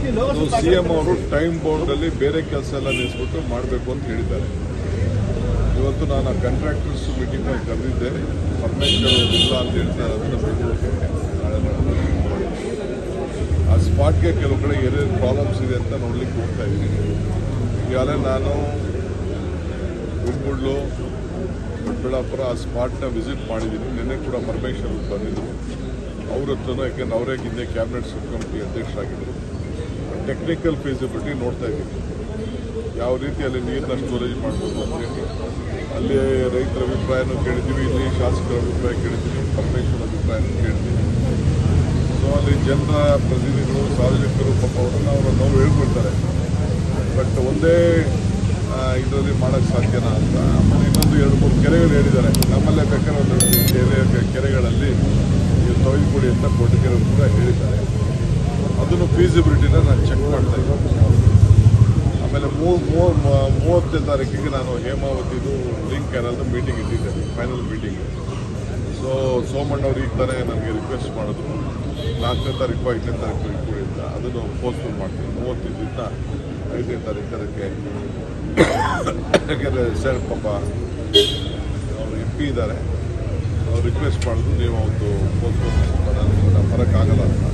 C M ಅವರು time ಬೌಂಡಲ್ಲಿ ಬೇರೆ ಕೆಲಸ ಎಲ್ಲ ನಿಲ್ಲಿಸ್ಬಿಟ್ಟು ಮಾಡಬೇಕು ಅಂತ ಹೇಳಿದ್ದಾರೆ. ಇವತ್ತು ನಾನು ಆ ಕಾಂಟ್ರಾಕ್ಟರ್ಸ್ ಮೀಟಿಂಗ್ ಕರೆದಿದ್ದೆ ಪರ್ಮಿಷನ್ ಇಲ್ಲ ಅಂತ ಹೇಳ್ತಾ ಆ ಸ್ಪಾಟ್ಗೆ ಕೆಲವು ಕಡೆ ಏನೇನು ಪ್ರಾಬ್ಲಮ್ಸ್ ಇದೆ ಅಂತ ನೋಡ್ಲಿಕ್ಕೆ ಹೋಗ್ತಾ ಇದ್ದೀನಿ. ಈಗಾಗಲೇ ನಾನು ಗುಂಡ್ಗುಡ್ಲು ದೊಡ್ಡಬಳ್ಳಾಪುರ ಆ ಸ್ಪಾಟ್ನ ವಿಸಿಟ್ ಮಾಡಿದ್ದೀನಿ. ನಿನ್ನೆ ಕೂಡ ಪರಮೇಶ್ವರ್ ಬಂದಿದ್ದರು ಅವ್ರ ಹತ್ರನೂ ಯಾಕೆಂದ್ರೆ ಅವರೇ ಹಿಂದೆ ಕ್ಯಾಬಿನೆಟ್ ಸಬ್ ಕಮಿಟಿ ಅಧ್ಯಕ್ಷರಾಗಿದ್ದರು ಟೆಕ್ನಿಕಲ್ ಫೀಸಿಬಿಲಿಟಿ ನೋಡ್ತಾ ಇದ್ದೀವಿ. ಯಾವ ರೀತಿ ಅಲ್ಲಿ ನೀರನ್ನ ಸ್ಟೋರೇಜ್ ಮಾಡ್ಬೋದು ಅಂತೇಳಿ ಅಲ್ಲಿ ರೈತರ ಅಭಿಪ್ರಾಯನೂ ಕೇಳಿದ್ದೀವಿ, ಇಲ್ಲಿ ಶಾಸಕರ ಅಭಿಪ್ರಾಯ ಕೇಳಿದ್ದೀವಿ, ಪರಮೇಶ್ವರ ಅಭಿಪ್ರಾಯನೂ ಕೇಳಿದ್ದೀವಿ. ಸೊ ಅಲ್ಲಿ ಜನರ ಪ್ರತಿನಿಧಿಗಳು, ಸಾರ್ವಜನಿಕರು ಪಾಪ ಅವ್ರನ್ನ ಅವರ ನೋವು ಹೇಳ್ಕೊಳ್ತಾರೆ. ಬಟ್ ಒಂದೇ ಇದರಲ್ಲಿ ಮಾಡೋಕ್ಕೆ ಸಾಧ್ಯನಾ ಅಂತ. ಆಮೇಲೆ ಇನ್ನೊಂದು ಎರಡು ಮೂರು ಕೆರೆಗಳು ಹೇಳಿದ್ದಾರೆ. ನಮ್ಮಲ್ಲೇ ಬೇಕಾದ್ರೆ ಒಂದು ಕೆರೆ, ಕೆರೆಗಳಲ್ಲಿ ಈ ತೊಯ್ದುಕೊಡಿ ಅಂತ ಕೊಟ್ಟಿಗೆರು ಕೂಡ ಹೇಳಿದ್ದಾರೆ. ಅದನ್ನು ಫೀಸಿಬಿಲಿಟಿನ ನಾನು ಚೆಕ್ ಮಾಡ್ತಾ ಇದ್ದೀನಿ. ಆಮೇಲೆ ಮೂವತ್ತನೇ ತಾರೀಕಿಗೆ ನಾನು ಹೇಮಾವತಿದು ಲಿಂಕ್ ಕ್ಯಾನಲ್ದು ಮೀಟಿಂಗ್ ಇಟ್ಟಿದ್ದೆ ಫೈನಲ್ ಮೀಟಿಂಗ್ ಸೊ ಸೋಮಣ್ಣ ಅವರು ಈಗ ತಾನೇ ನನಗೆ ರಿಕ್ವೆಸ್ಟ್ ಮಾಡಿದ್ರು ನಾಲ್ಕನೇ ತಾರೀಕು ಐದನೇ ತಾರೀಕು ಇಟ್ಕೊಡಿ ಅಂತ ಅದನ್ನು ಪೋಸ್ಟ್ಪೋನ್ ಮಾಡ್ತೀನಿ. ಮೂವತ್ತಿದ್ದ ಐದನೇ ತಾರೀಕು ಅದಕ್ಕೆ ಯಾಕೆಂದರೆ ಸರ್, ಪಾಪ, ಅವರು ಎಂ ಪಿ ಇದ್ದಾರೆ. ಅವ್ರು ರಿಕ್ವೆಸ್ಟ್ ಮಾಡಿದ್ರು ನೀವು ಒಂದು ಪೋಸ್ಟ್ಪೋನ್ ನಾನು ಬರೋಕ್ಕಾಗಲ್ಲ ಅಂತ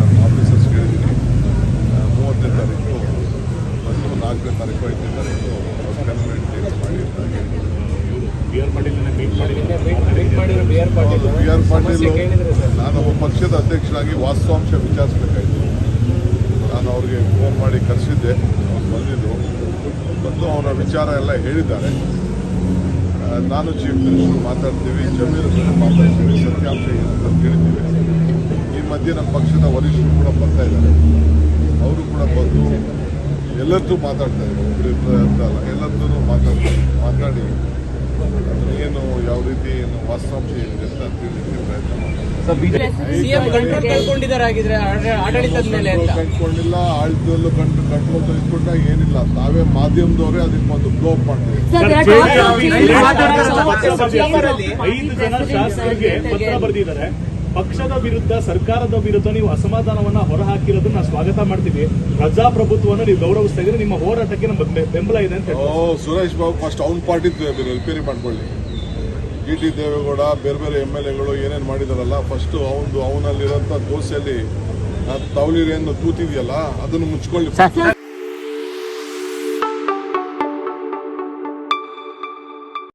ನಮ್ಮ ಆಫೀಸರ್ಸ್ ಹೇಳಿದ್ದೀನಿ ಆ, ಮೂವತ್ತನೇ ತಾರೀಕು ಮತ್ತು ನಾಲ್ಕನೇ ತಾರೀಕು ಐದನೇ ತಾರೀಕು ಪರ್ಮನೆಂಟ್ ಡೇಟ್ ಮಾಡಿ ಅಂತ ಹೇಳಿದ್ರು ಬಿ ಆರ್ ಪಾಟೀಲ್ ಮೀಟ್ ಮಾಡಿ ಮೀಟ್ ಮಾಡಿದ್ರು B R Patil B R Patil ನಾನು ಒಬ್ಬ ಪಕ್ಷದ ಅಧ್ಯಕ್ಷರಾಗಿ ವಾಸ್ತವಾಂಶ ವಿಚಾರಿಸಬೇಕಾಯಿತು ನಾನು ಅವ್ರಿಗೆ ಫೋನ್ ಮಾಡಿ ಕರೆಸಿದ್ದೆ ಅವ್ರು ಬಂದಿದ್ದರು ಬಂದು ಅವರ ವಿಚಾರ ಎಲ್ಲ ಹೇಳಿದ್ದಾರೆ ನಾನು ಚೀಫ್ ಮಿನಿಸ್ಟರ್ ಮಾತಾಡ್ತೀವಿ ಜೊತೆ ಮಾತಾಡ್ತೀವಿ ಸತ್ಯಾಂಶ ಅಂತ ತಿಳಿತೀವಿ ಈ ಮಧ್ಯೆ ನಮ್ಮ ಪಕ್ಷದ ವರಿಷ್ಠರು ಕೂಡ ಬರ್ತಾ ಇದ್ದಾರೆ ಅವರು ಕೂಡ ಬಂದು ಎಲ್ಲರದ್ದು ಮಾತಾಡ್ತಾ ಇದ್ದಾರೆ ಒಬ್ಬರಿಂದ ಅಂತ ಅಲ್ಲ ಎಲ್ಲರದ್ದು ಮಾತಾಡ್ತಾರೆ ಮಾತಾಡಿ ಏನು ಯಾವ ರೀತಿ ಏನು ವಾಸ್ತವಾಂಶ ಏನಿದೆ ಅಂತ ತಿಳಿಲಿಕ್ಕೆ ಪ್ರಯತ್ನ ಮಾಡ್ತಾರೆ ಸಿಎಂ ಕಂಟ್ರೋಲ್ ಕಳ್ಕೊಂಡಿದ್ದಾರೆ ಆಗಿದ್ರೆ ಆಡಳಿತದ ಮೇಲೆ ಅಂತ. ಕಂಡುಕೊಂಡಿಲ್ಲ ಆಳ್ದಲ್ಲೂ ಕಂಡು ಕಂಟ್ರೋಲ್ ತೆಗೆದುಕೊಂಡಾಗ ಏನಿಲ್ಲ. ತಾವೇ ಮಾಧ್ಯಮದವರೇ ಅದಕ್ಕೆ ಒಂದು ಬ್ಲೋಪ್ ಮಾಡ್ತೀವಿ. ಐದು ಜನ ಶಾಸಕರಿಗೆ ಪತ್ರ ಬರೆದಿದ್ದಾರೆ. ಪಕ್ಷದ ವಿರುದ್ಧ ಸರ್ಕಾರದ ವಿರುದ್ಧ ನೀವು ಅಸಮಾಧಾನವನ್ನ ಹೊರಹಾಕಿರೋದನ್ನ ಸ್ವಾಗತ ಮಾಡ್ತೀವಿ. ಪ್ರಜಾಪ್ರಭುತ್ವವನ್ನು ನೀವು ಗೌರವಿಸ್ತಾ ಇದ್ರೆ ನಿಮ್ಮ ಹೋರಾಟಕ್ಕೆ ನಮ್ಮ ಬೆಂಬಲ ಇದೆ ಅಂತ. ಸುರೇಶ್ ಬಾಬು ಫಸ್ಟ್ ಅವ್ನ ಪಾರ್ಟಿ ರಿಪೇರಿ ಮಾಡ್ಕೊಳ್ಳಿ. ಜಿ ಟಿ ದೇವೇಗೌಡ ಬೇರೆ ಬೇರೆ ಎಂ ಎಲ್ ಎಗಳು ಏನೇನು ಮಾಡಿದಾರಲ್ಲ ಫಸ್ಟ್ ಅವನು ಅವನಲ್ಲಿರೋಂಥ ದೋಸೆಯಲ್ಲಿ ತವಲಿರೇನು ತೂತಿದೆಯಲ್ಲ ಅದನ್ನು ಮುಚ್ಕೊಳ್ಳಿ.